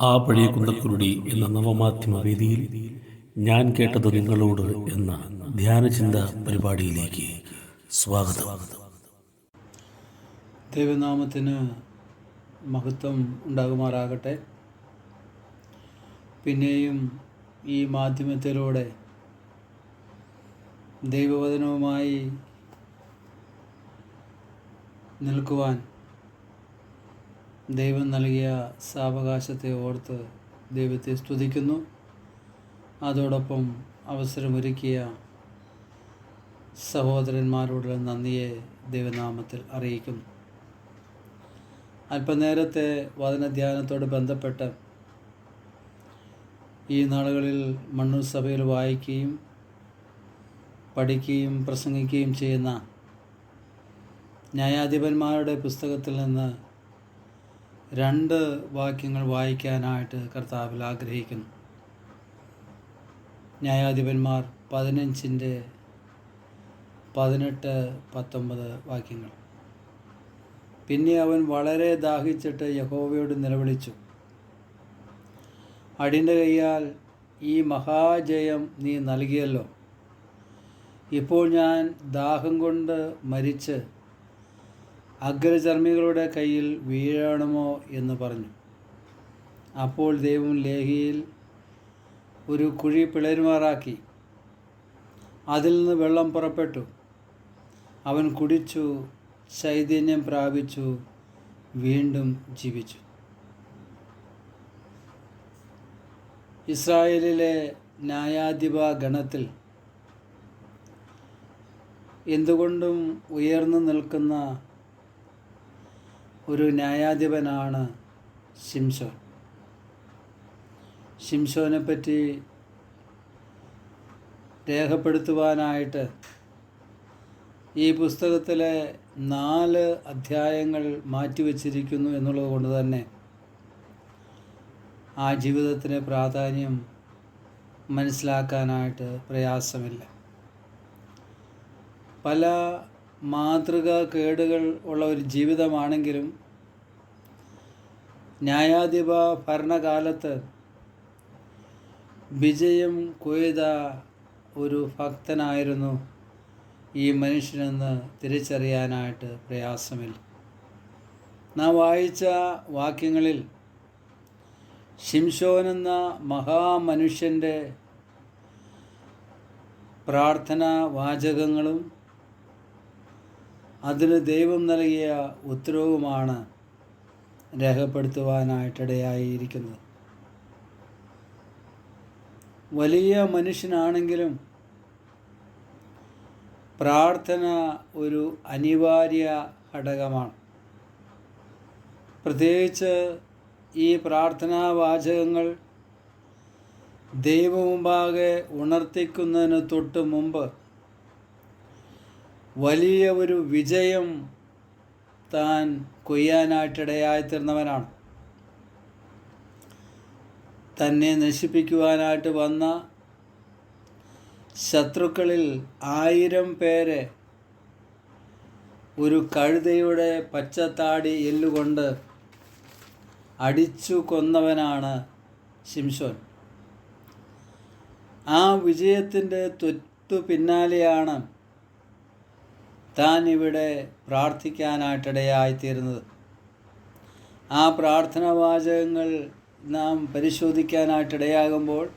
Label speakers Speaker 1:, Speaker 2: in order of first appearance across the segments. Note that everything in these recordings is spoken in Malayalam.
Speaker 1: ആ പഴയ കുന്തക്കുരുടി എന്ന നവമാധ്യമ വേദിയിൽ ഞാൻ കേട്ടത് നിങ്ങളോട് എന്ന ധ്യാനചിന്ത പരിപാടിയിലേക്ക് സ്വാഗതം.
Speaker 2: ദൈവനാമത്തിന് മഹത്വം ഉണ്ടാകുമാറാകട്ടെ. പിന്നെയും ഈ മാധ്യമത്തിലൂടെ ദൈവവചനവുമായി നിൽക്കുവാൻ ദൈവം നൽകിയ സാവകാശത്തെ ഓർത്ത് ദൈവത്തെ സ്തുതിക്കുന്നു. അതോടൊപ്പം അവസരമൊരുക്കിയ സഹോദരന്മാരോടുള്ള നന്ദിയെ ദൈവനാമത്തിൽ അറിയിക്കുന്നു. അല്പനേരത്തെ വചനധ്യാനത്തോട് ബന്ധപ്പെട്ട് ഈ നാളുകളിൽ മണ്ണൂർ സഭയിൽ വായിക്കുകയും പഠിക്കുകയും പ്രസംഗിക്കുകയും ചെയ്യുന്ന ന്യായാധിപന്മാരുടെ പുസ്തകത്തിൽ നിന്ന് രണ്ട് വാക്യങ്ങൾ വായിക്കാനായിട്ട് കർത്താവിൽ ആഗ്രഹിക്കുന്നു. ന്യായാധിപന്മാർ പതിനഞ്ചിന്റെ പതിനെട്ട് പത്തൊമ്പത് വാക്യങ്ങൾ. പിന്നെ അവൻ വളരെ ദാഹിച്ചിട്ട് യഹോവയോട് നിലവിളിച്ചു. അടിന്റെ കൈയാൽ ഈ മഹാജയം നീ നൽകിയല്ലോ. ഇപ്പോൾ ഞാൻ ദാഹം കൊണ്ട് മരിച്ച് അഗ്രചർമ്മികളുടെ കയ്യിൽ വീഴണമോ എന്ന് പറഞ്ഞു. അപ്പോൾ ദൈവം ലേഹിയിൽ ഒരു കുഴി പിളരുമാറാക്കി. അതിൽ നിന്ന് വെള്ളം പുറപ്പെട്ടു. അവൻ കുടിച്ചു ചൈതന്യം പ്രാപിച്ചു വീണ്ടും ജീവിച്ചു. ഇസ്രായേലിലെ ന്യായാധിപ ഗണത്തിൽ എന്തുകൊണ്ടും ഉയർന്നു നിൽക്കുന്ന ഒരു ന്യായാധിപനാണ് ശിംഷോ ശിംഷോനെ പറ്റി രേഖപ്പെടുത്തുവാനായിട്ട് ഈ പുസ്തകത്തിലെ നാല് അധ്യായങ്ങൾ മാറ്റിവെച്ചിരിക്കുന്നു എന്നുള്ളത് കൊണ്ട് തന്നെ ആ ജീവിതത്തിന് പ്രാധാന്യം മനസ്സിലാക്കാനായിട്ട് പ്രയാസമില്ല. പല മാതൃക കേടുകൾ ഉള്ള ഒരു ജീവിതമാണെങ്കിലും ന്യായാധിപ ഭരണകാലത്ത് വിജയം കൊയ്ത ഒരു ഭക്തനായിരുന്നു ഈ മനുഷ്യനെന്ന് തിരിച്ചറിയാനായിട്ട് പ്രയാസമില്ല. നാം വായിച്ച വാക്യങ്ങളിൽ ശിംശോൻ എന്ന മഹാമനുഷ്യന്റെ പ്രാർത്ഥനാ വാചകങ്ങളും അതിന് ദൈവം നൽകിയ ഉത്തരവുമാണ് രേഖപ്പെടുത്തുവാനായിട്ടിടയായിരിക്കുന്നത്. വലിയ മനുഷ്യനാണെങ്കിലും പ്രാർത്ഥന ഒരു അനിവാര്യ ഘടകമാണ്. പ്രത്യേകിച്ച് ഈ പ്രാർത്ഥനാ വാചകങ്ങൾ ദൈവമുമ്പാകെ ഉണർത്തിക്കുന്നതിന് തൊട്ട് മുമ്പ് വലിയ ഒരു വിജയം താൻ കൊയ്യാനായിട്ടിടയായിത്തീർന്നവനാണ്. തന്നെ നശിപ്പിക്കുവാനായിട്ട് വന്ന ശത്രുക്കളിൽ ആയിരം പേരെ ഒരു കഴുതയുടെ പച്ചത്താടി എല്ലുകൊണ്ട് അടിച്ചു കൊന്നവനാണ് ശിംഷോൻ ആ വിജയത്തിന്റെ തൊറ്റു പിന്നാലെയാണ് താൻ ഇവിടെ പ്രാർത്ഥിക്കാനായിട്ടിടയായിത്തീരുന്നത്. ആ പ്രാർത്ഥനാ വാചകങ്ങൾ നാം പരിശോധിക്കാനായിട്ടിടയാകുമ്പോൾ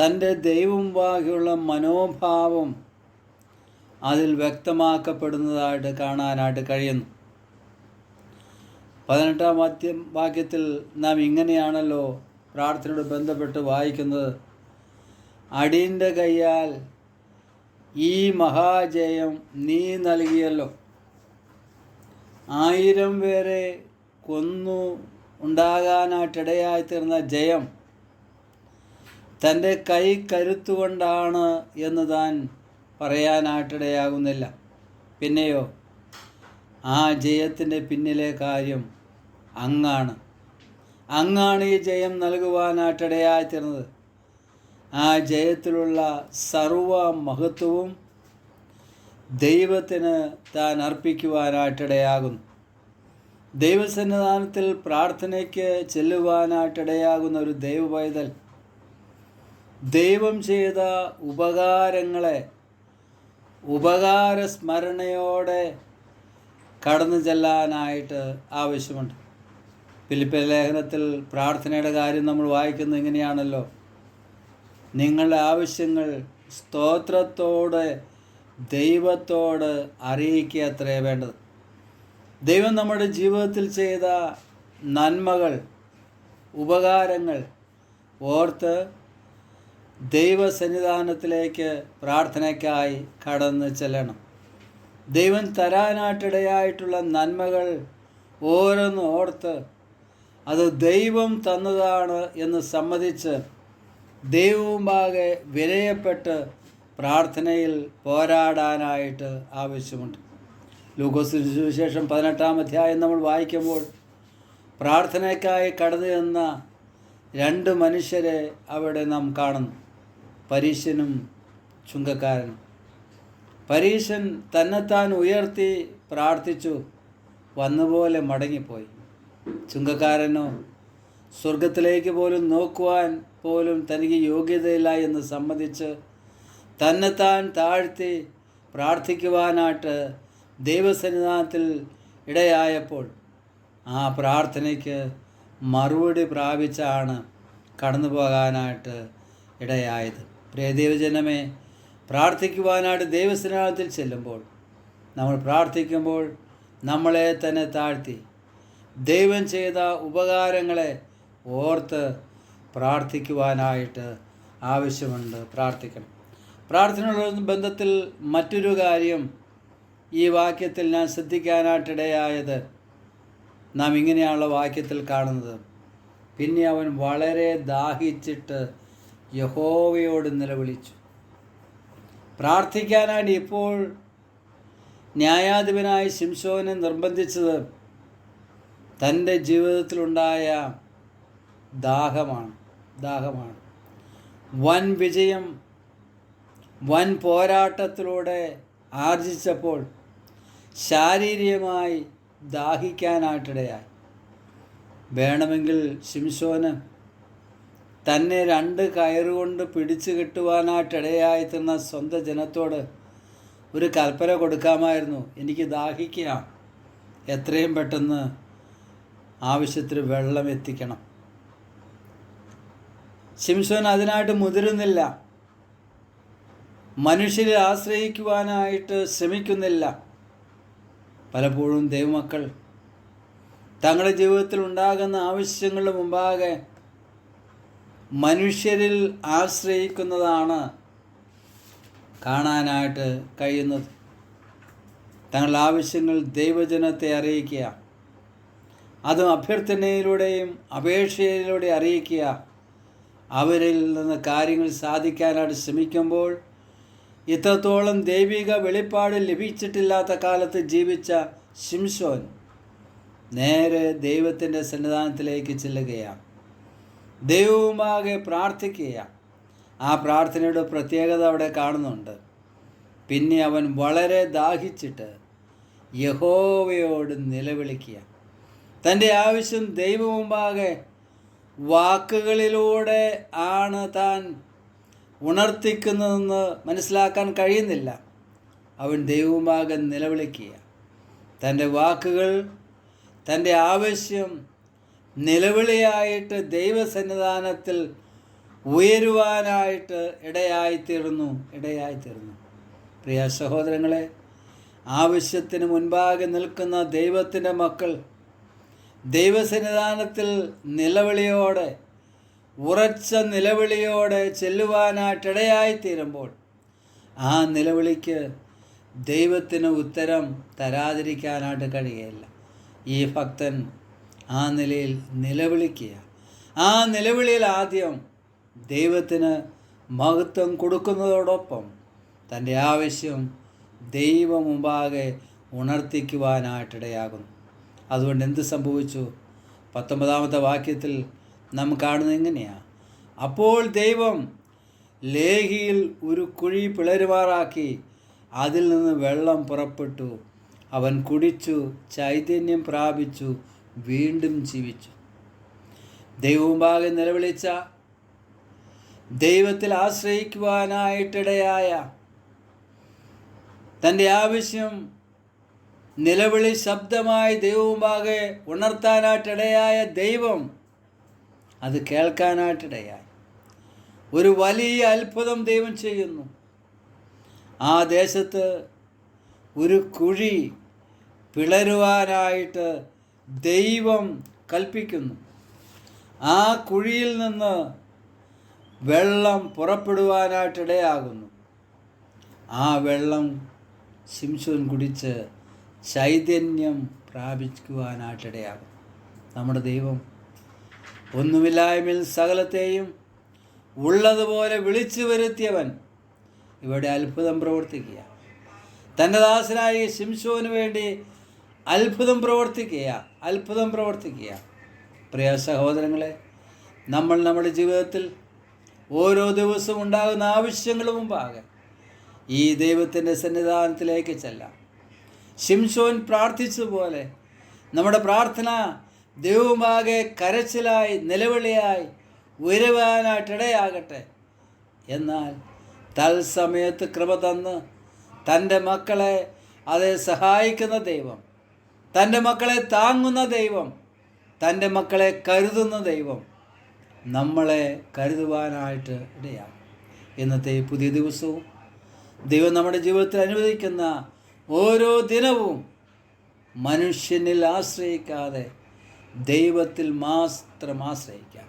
Speaker 2: തന്റെ ദൈവം ബാഹിയുള്ള മനോഭാവം അതിൽ വ്യക്തമാക്കപ്പെടുന്നതായിട്ട് കാണാനായിട്ട് കഴിയുന്നു. പതിനെട്ടാം വാക്യം വാക്യത്തിൽ നാം ഇങ്ങനെയാണല്ലോ പ്രാർത്ഥനയോട് ബന്ധപ്പെട്ട് വായിക്കുന്നത്. അടിയന്റെ കയ്യാൽ ഈ മഹാജയം നീ നൽകിയല്ലോ. ആയിരം പേരെ കൊന്നു ഉണ്ടാകാനായിട്ടിടയായിത്തീർന്ന ജയം തന്റെ കൈ കരുത്തുകൊണ്ടാണ് എന്ന് താൻ പറയാനായിട്ടിടയാകുന്നില്ല. പിന്നെയോ ആ ജയത്തിന്റെ പിന്നിലെ കാര്യം അങ്ങാണ്. അങ്ങാണ് ഈ ജയം നൽകുവാനായിട്ടിടയായിത്തീർന്നത്. ആ ജയത്തിലുള്ള സർവ മഹത്വവും ദൈവത്തിന് താൻ അർപ്പിക്കുവാനായിട്ടിടയാകുന്നു. ദൈവസന്നിധാനത്തിൽ പ്രാർത്ഥനയ്ക്ക് ചെല്ലുവാനായിട്ടിടയാകുന്ന ഒരു ദൈവ പൈതൽ ദൈവം ചെയ്ത ഉപകാരങ്ങളെ ഉപകാര സ്മരണയോടെ കടന്നു ചെല്ലാനായിട്ട് ആവശ്യമുണ്ട്. ഫിലിപ്പ ലേഖനത്തിൽ പ്രാർത്ഥനയുടെ കാര്യം നമ്മൾ വായിക്കുന്നത് ഇങ്ങനെയാണല്ലോ. നിങ്ങളുടെ ആവശ്യങ്ങൾ സ്തോത്രത്തോടെ ദൈവത്തോട് അറിയിക്കുക അത്രേ വേണ്ടത്. ദൈവം നമ്മുടെ ജീവിതത്തിൽ ചെയ്ത നന്മകൾ ഉപകാരങ്ങൾ ഓർത്ത് ദൈവസന്നിധാനത്തിലേക്ക് പ്രാർത്ഥനയ്ക്കായി കടന്ന് ചെല്ലണം. ദൈവം തരാനായിട്ടിടയായിട്ടുള്ള നന്മകൾ ഓരോന്ന് ഓർത്ത് അത് ദൈവം തന്നതാണ് എന്ന് സമ്മതിച്ച് ദൈവവുമാകെ വിലയപ്പെട്ട് പ്രാർത്ഥനയിൽ പോരാടാനായിട്ട് ആവശ്യമുണ്ട്. ലൂക്കോസിന് സുവിശേഷം പതിനെട്ടാം അധ്യായം നമ്മൾ വായിക്കുമ്പോൾ പ്രാർത്ഥനയ്ക്കായി കടന്നു ചെന്ന രണ്ട് മനുഷ്യരെ അവിടെ നാം കാണുന്നു. പരീശനും ചുങ്കക്കാരനും. പരീശൻ തന്നെത്താൻ ഉയർത്തി പ്രാർത്ഥിച്ചു വന്നപോലെ മടങ്ങിപ്പോയി. ചുങ്കക്കാരനോ സ്വർഗത്തിലേക്ക് പോലും നോക്കുവാൻ പോലും തനിക്ക് യോഗ്യതയില്ല എന്ന് സമ്മതിച്ച് തന്നെത്താൻ താഴ്ത്തി പ്രാർത്ഥിക്കുവാനായിട്ട് ദൈവസന്നിധാനത്തിൽ ഇടയായപ്പോൾ ആ പ്രാർത്ഥനയ്ക്ക് മറുപടി പ്രാപിച്ചാണ് കടന്നു പോകാനായിട്ട് ഇടയായത്. പ്രിയ ദൈവജനമേ പ്രാർത്ഥിക്കുവാനായിട്ട് ദൈവസന്നിധാനത്തിൽ ചെല്ലുമ്പോൾ നമ്മൾ പ്രാർത്ഥിക്കുമ്പോൾ നമ്മളെ തന്നെ താഴ്ത്തി ദൈവം ചെയ്ത ഉപകാരങ്ങളെ ഓർത്ത് പ്രാർത്ഥിക്കുവാനായിട്ട് ആവശ്യമുണ്ട്. പ്രാർത്ഥിക്കണം. പ്രാർത്ഥനയുള്ള ബന്ധത്തിൽ മറ്റൊരു കാര്യം ഈ വാക്യത്തിൽ ഞാൻ ശ്രദ്ധിക്കാനായിട്ടിടയായത്. നാം ഇങ്ങനെയുള്ള വാക്യത്തിൽ കാണുന്നത്. പിന്നെ അവൻ വളരെ ദാഹിച്ചിട്ട് യഹോവയോട് നിലവിളിച്ചു. പ്രാർത്ഥിക്കാനായിട്ട് ഇപ്പോൾ ന്യായാധിപനായ ശിംശോനെ നിർബന്ധിച്ചത് തന്റെ ജീവിതത്തിലുണ്ടായ ദാഹമാണ് ദാഹമാണ്. വൻ വിജയം വൻ പോരാട്ടത്തിലൂടെ ആർജിച്ചപ്പോൾ ശാരീരികമായി ദാഹിക്കാനായിട്ടിടയായി. വേണമെങ്കിൽ ശിംശോന് തന്നെ രണ്ട് കയറുകൊണ്ട് പിടിച്ചു കെട്ടുവാനായിട്ടിടയായിത്തുന്ന സ്വന്തം ജനത്തോട് ഒരു കൽപ്പന കൊടുക്കാമായിരുന്നു. എനിക്ക് ദാഹിക്കുക എത്രയും പെട്ടെന്ന് ആവശ്യത്തിന് വെള്ളം എത്തിക്കണം. ശിംസോൻ അതിനായിട്ട് മുതിരുന്നില്ല. മനുഷ്യരെ ആശ്രയിക്കുവാനായിട്ട് ശ്രമിക്കുന്നില്ല. പലപ്പോഴും ദൈവമക്കൾ തങ്ങളുടെ ജീവിതത്തിൽ ഉണ്ടാകുന്ന ആവശ്യങ്ങളുടെ മുമ്പാകെ മനുഷ്യരിൽ ആശ്രയിക്കുന്നതാണ് കാണാനായിട്ട് കഴിയുന്നത്. തങ്ങളുടെ ആവശ്യങ്ങൾ ദൈവജനത്തെ അറിയിക്കുക. അതും അഭ്യർത്ഥനയിലൂടെയും അപേക്ഷയിലൂടെ അറിയിക്കുക. അവരിൽ നിന്ന് കാര്യങ്ങൾ സാധിക്കാനായിട്ട് ശ്രമിക്കുമ്പോൾ ഇത്രത്തോളം ദൈവിക വെളിപ്പാട് ലഭിച്ചിട്ടില്ലാത്ത കാലത്ത് ജീവിച്ച ശിംശോൻ നേരെ ദൈവത്തിന്റെ സന്നിധാനത്തിലേക്ക് ചെല്ലുകയാണ്. ദൈവവുമാകെ പ്രാർത്ഥിക്കുക ആ പ്രാർത്ഥനയുടെ പ്രത്യേകത അവിടെ കാണുന്നുണ്ട്. പിന്നെ അവൻ വളരെ ദാഹിച്ചിട്ട് യഹോവയോട് നിലവിളിക്കുക തന്റെ ആവശ്യം ദൈവമുമ്പാകെ വാക്കുകളിലൂടെ ആണ് താൻ ഉണർത്തിക്കുന്നതെന്ന് മനസ്സിലാക്കാൻ കഴിയുന്നില്ല. അവൻ ദൈവമാകെ നിലവിളിക്കുക. തന്റെ വാക്കുകൾ തന്റെ ആവശ്യം നിലവിളിയായിട്ട് ദൈവസന്നിധാനത്തിൽ ഉയരുവാനായിട്ട് ഇടയായിത്തീർന്നു ഇടയായിത്തീർന്നു. പ്രിയ സഹോദരങ്ങളെ ആവശ്യത്തിന് മുൻപാകെ നിൽക്കുന്ന ദൈവത്തിന്റെ മക്കൾ ദൈവസന്നിധാനത്തിൽ നിലവിളിയോടെ ഉറച്ച നിലവിളിയോടെ ചെല്ലുവാനായിട്ടിടയായിത്തീരുമ്പോൾ ആ നിലവിളിക്ക് ദൈവത്തിന് ഉത്തരം തരാതിരിക്കാനായിട്ട് കഴിയുകയില്ല. ഈ ഭക്തൻ ആ നിലയിൽ നിലവിളിക്കുക ആ നിലവിളിയിൽ ആദ്യം ദൈവത്തിന് മഹത്വം കൊടുക്കുന്നതോടൊപ്പം തന്റെ ആവശ്യം ദൈവമുമ്പാകെ ഉണർത്തിക്കുവാനായിട്ടിടയാകുന്നു. അതുകൊണ്ട് എന്ത് സംഭവിച്ചു? പത്തൊമ്പതാമത്തെ വാക്യത്തിൽ നാം കാണുന്നത് എങ്ങനെയാണ് അപ്പോൾ ദൈവം ലേഹിയിൽ ഒരു കുഴി പിളരുമാറാക്കി അതിൽ നിന്ന് വെള്ളം പുറപ്പെട്ടു. അവൻ കുടിച്ചു ചൈതന്യം പ്രാപിച്ചു വീണ്ടും ജീവിച്ചു. ദൈവമുമ്പാകെ നിലവിളിച്ച ദൈവത്തിൽ ആശ്രയിക്കുവാനായിട്ടിടയായ തന്റെ ആവശ്യം നിലവിളി ശബ്ദമായി ദൈവമുമ്പാകെ ഉണർത്താനായിട്ടിടയായ ദൈവം അത് കേൾക്കാനായിട്ടിടയായി. ഒരു വലിയ അത്ഭുതം ദൈവം ചെയ്യുന്നു. ആ ദേശത്ത് ഒരു കുഴി പിളരുവാനായിട്ട് ദൈവം കൽപ്പിക്കുന്നു. ആ കുഴിയിൽ നിന്ന് വെള്ളം പുറപ്പെടുവാനായിട്ടിടയാകുന്നു. ആ വെള്ളം ശിംശോൻ കുടിച്ച് ചൈതന്യം പ്രാപിക്കുവാനായിട്ടിടയാകും. നമ്മുടെ ദൈവം ഒന്നുമില്ലായ്മയിൽ സകലത്തെയും ഉള്ളതുപോലെ വിളിച്ചു വരുത്തിയവൻ ഇവിടെ അത്ഭുതം പ്രവർത്തിക്കുക തന്റെ ദാസനായ ശിംശോന് വേണ്ടി അത്ഭുതം പ്രവർത്തിക്കുക അത്ഭുതം പ്രവർത്തിക്കുക പ്രിയ സഹോദരങ്ങളെ നമ്മൾ നമ്മുടെ ജീവിതത്തിൽ ഓരോ ദിവസവും ഉണ്ടാകുന്ന ആവശ്യങ്ങൾ മുമ്പാകെ ഈ ദൈവത്തിന്റെ സന്നിധാനത്തിലേക്ക് ചെല്ലാം. ശിംശോൻ പ്രാർത്ഥിച്ചതുപോലെ നമ്മുടെ പ്രാർത്ഥന ദൈവമാകെ കരച്ചിലായി നിലവിളിയായി ഉയരുവാനായിട്ടിടയാകട്ടെ. എന്നാൽ തൽസമയത്ത് കൃപ തന്ന് തന്റെ മക്കളെ അതെ സഹായിക്കുന്ന ദൈവം തന്റെ മക്കളെ താങ്ങുന്ന ദൈവം തന്റെ മക്കളെ കരുതുന്ന ദൈവം നമ്മളെ കരുതുവാനായിട്ട് ഇടയാകും. ഇന്നത്തെ പുതിയ ദിവസവും ദൈവം നമ്മുടെ ജീവിതത്തിൽ അനുവദിക്കുന്ന ഓരോ ദിനവും മനുഷ്യനിൽ ആശ്രയിക്കാതെ ദൈവത്തിൽ മാത്രം ആശ്രയിക്കാം.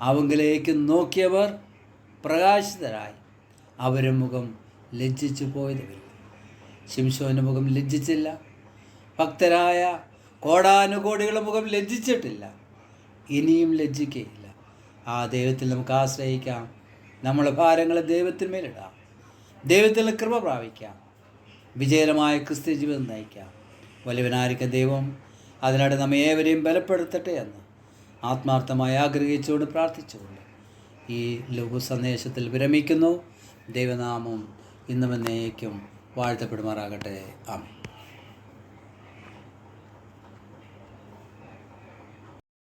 Speaker 2: അവങ്കിലേക്ക് നോക്കിയവർ പ്രകാശിതരായി. അവരുടെ മുഖം ലജ്ജിച്ചു പോയതുമില്ല. ശിംശോന്റെ മുഖം ലജ്ജിച്ചില്ല. ഭക്തരായ കോടാനുകോടികളുടെ മുഖം ലജ്ജിച്ചിട്ടില്ല. ഇനിയും ലജ്ജിക്കുകയില്ല. ആ ദൈവത്തിൽ നമുക്ക് ആശ്രയിക്കാം. നമ്മളെ ഭാരങ്ങളെ ദൈവത്തിന്മേലിടാം ദൈവത്തിൽ കൃപ പ്രാപിക്കാം. വിജയകരമായ ക്രിസ്ത്യ ജീവിതം നയിക്കാം. വലിയവനായിരിക്കും ദൈവം. അതിനായിട്ട് നമ്മെ ഏവരെയും ബലപ്പെടുത്തട്ടെ എന്ന് ആത്മാർത്ഥമായി ആഗ്രഹിച്ചുകൊണ്ട് പ്രാർത്ഥിച്ചുകൊണ്ട് ഈ ലഘു സന്ദേശത്തിൽ വിരമിക്കുന്നു. ദൈവനാമം ഇന്നും എന്നേക്കും വാഴ്ത്തപ്പെടുമാറാകട്ടെ. ആമേ